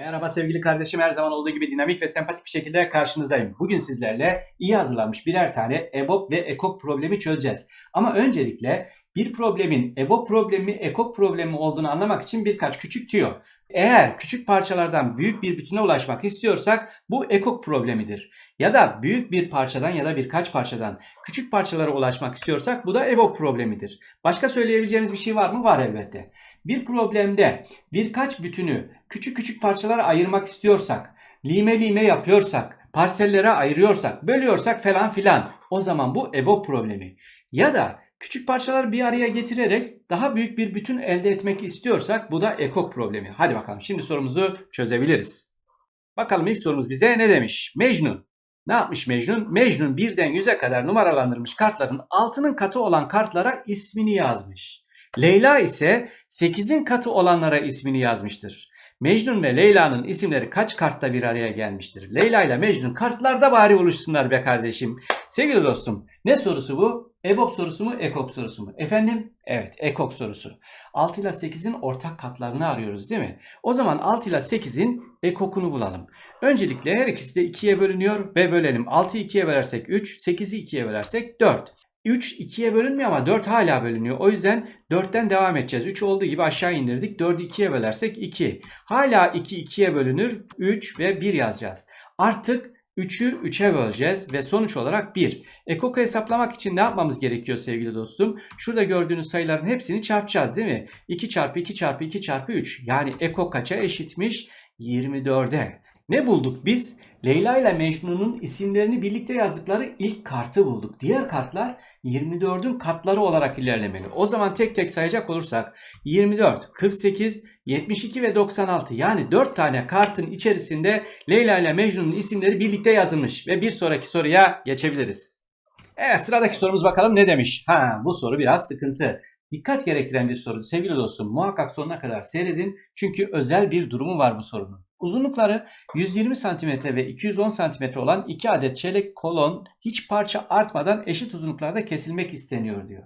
Merhaba sevgili kardeşim her zaman olduğu gibi dinamik ve sempatik bir şekilde karşınızdayım. Bugün sizlerle iyi hazırlanmış birer tane EBOB ve EKOK problemi çözeceğiz. Ama öncelikle bir problemin EBOB problemi, EKOK problemi olduğunu anlamak için birkaç küçük tüyo. Eğer küçük parçalardan büyük bir bütüne ulaşmak istiyorsak bu EKOK problemidir. Ya da büyük bir parçadan ya da birkaç parçadan küçük parçalara ulaşmak istiyorsak bu da EBOB problemidir. Başka söyleyebileceğimiz bir şey var mı? Var elbette. Bir problemde birkaç bütünü küçük küçük parçalara ayırmak istiyorsak, lime lime yapıyorsak, parsellere ayırıyorsak, bölüyorsak falan filan o zaman bu EBOB problemi. Ya da küçük parçaları bir araya getirerek daha büyük bir bütün elde etmek istiyorsak bu da EKOK problemi. Hadi bakalım şimdi sorumuzu çözebiliriz. Bakalım ilk sorumuz bize ne demiş? Mecnun. Ne yapmış Mecnun? Mecnun birden yüze kadar numaralandırmış kartların altının katı olan kartlara ismini yazmış. Leyla ise 8'in katı olanlara ismini yazmıştır. Mecnun ve Leyla'nın isimleri kaç kartta bir araya gelmiştir? Leyla ile Mecnun kartlarda bari oluşsunlar be kardeşim. Sevgili dostum ne sorusu bu? EBOB sorusu mu? EKOK sorusu mu? Efendim? Evet EKOK sorusu. 6 ile 8'in ortak katlarını arıyoruz değil mi? O zaman 6 ile 8'in EKOK'unu bulalım. Öncelikle her ikisi de 2'ye bölünüyor ve bölelim. 6'yı 2'ye bölersek 3, 8'i 2'ye bölersek 4. 3 2'ye bölünmüyor ama 4 hala bölünüyor. O yüzden 4'ten devam edeceğiz. 3 olduğu gibi aşağı indirdik. 4'ü 2'ye bölersek 2. Hala 2 2'ye bölünür. 3 ve 1 yazacağız. Artık 3'ü 3'e böleceğiz ve sonuç olarak 1. Ekok'u hesaplamak için ne yapmamız gerekiyor sevgili dostum? Şurada gördüğünüz sayıların hepsini çarpacağız değil mi? 2 çarpı 2 çarpı 2 çarpı 3. Yani kaça eşitmiş? 24'e. Ne bulduk biz? Leyla ile Mecnun'un isimlerini birlikte yazdıkları ilk kartı bulduk. Diğer kartlar 24'ün katları olarak ilerlemeli. O zaman tek tek sayacak olursak 24, 48, 72 ve 96 yani 4 tane kartın içerisinde Leyla ile Mecnun'un isimleri birlikte yazılmış ve bir sonraki soruya geçebiliriz. Evet sıradaki sorumuz bakalım ne demiş? Ha bu soru biraz sıkıntı. Dikkat gerektiren bir soru sevgili dostum. Muhakkak sonuna kadar seyredin çünkü özel bir durumu var bu sorunun. Uzunlukları 120 cm ve 210 cm olan iki adet çelik kolon hiç parça artmadan eşit uzunluklarda kesilmek isteniyor diyor.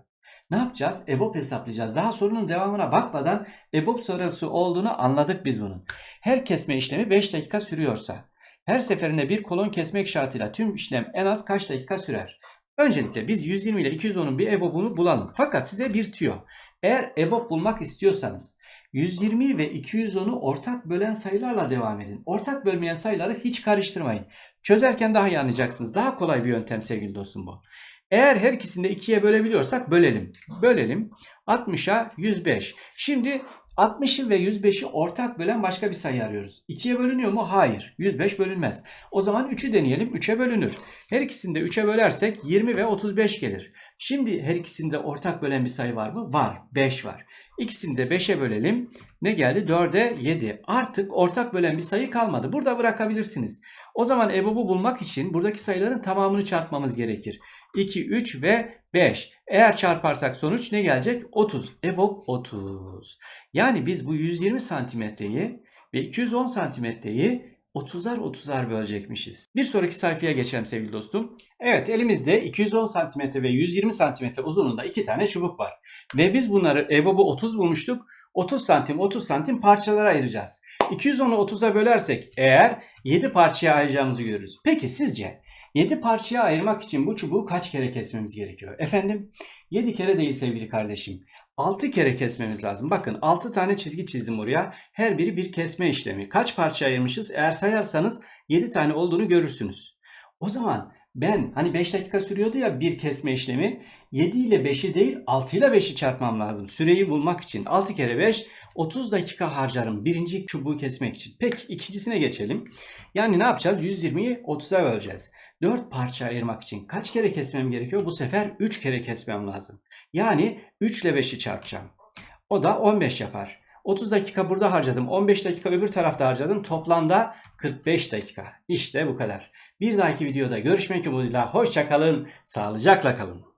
Ne yapacağız? EBOB hesaplayacağız. Daha sorunun devamına bakmadan EBOB sorusu olduğunu anladık biz bunun. Her kesme işlemi 5 dakika sürüyorsa, her seferinde bir kolon kesmek şartıyla tüm işlem en az kaç dakika sürer? Öncelikle biz 120 ile 210'un bir EBOB'unu bulalım. Fakat size bir tüyo. Eğer EBOB bulmak istiyorsanız 120 ve 210'u ortak bölen sayılarla devam edin. Ortak bölmeyen sayıları hiç karıştırmayın. Çözerken daha iyi anlayacaksınız. Daha kolay bir yöntem sevgili dostum bu. Eğer her ikisini de 2'ye bölebiliyorsak bölelim. Bölelim. 60'a 105. Şimdi 60'ı ve 105'i ortak bölen başka bir sayı arıyoruz. 2'ye bölünüyor mu? Hayır. 105 bölünmez. O zaman 3'ü deneyelim. 3'e bölünür. Her ikisini de 3'e bölersek 20 ve 35 gelir. Şimdi her ikisinde ortak bölen bir sayı var mı? Var. 5 var. İkisini de 5'e bölelim. Ne geldi? 4'e 7. Artık ortak bölen bir sayı kalmadı. Burada bırakabilirsiniz. O zaman EBOB'u bulmak için buradaki sayıların tamamını çarpmamız gerekir. 2, 3 ve 5. Eğer çarparsak sonuç ne gelecek? 30. EBOB 30. Yani biz bu 120 santimetreyi ve 210 santimetreyi 30'ar 30'ar bölecekmişiz. Bir sonraki sayfaya geçelim sevgili dostum. Evet elimizde 210 cm ve 120 cm uzunluğunda iki tane çubuk var. Ve biz bunları EBOB'u 30 bulmuştuk. 30 santim 30 santim parçalara ayıracağız. 210'u 30'a bölersek eğer 7 parçaya ayıracağımızı görürüz. Peki sizce 7 parçaya ayırmak için bu çubuğu kaç kere kesmemiz gerekiyor? Efendim 7 kere değil sevgili kardeşim. 6 kere kesmemiz lazım. Bakın 6 tane çizgi çizdim oraya. Her biri bir kesme işlemi. Kaç parça ayırmışız? Eğer sayarsanız 7 tane olduğunu görürsünüz. O zaman ben hani 5 dakika sürüyordu ya bir kesme işlemi. 7 ile 5'i değil 6 ile 5'i çarpmam lazım. Süreyi bulmak için 6 kere 5 30 dakika harcarım birinci çubuğu kesmek için. Peki ikincisine geçelim. Yani ne yapacağız? 120'yi 30'a böleceğiz. 4 parça ayırmak için kaç kere kesmem gerekiyor? Bu sefer 3 kere kesmem lazım. Yani 3 ile 5'i çarpacağım. O da 15 yapar. 30 dakika burada harcadım. 15 dakika öbür tarafta harcadım. Toplamda 45 dakika. İşte bu kadar. Bir dahaki videoda görüşmek umuduyla. Hoşçakalın. Sağlıcakla kalın.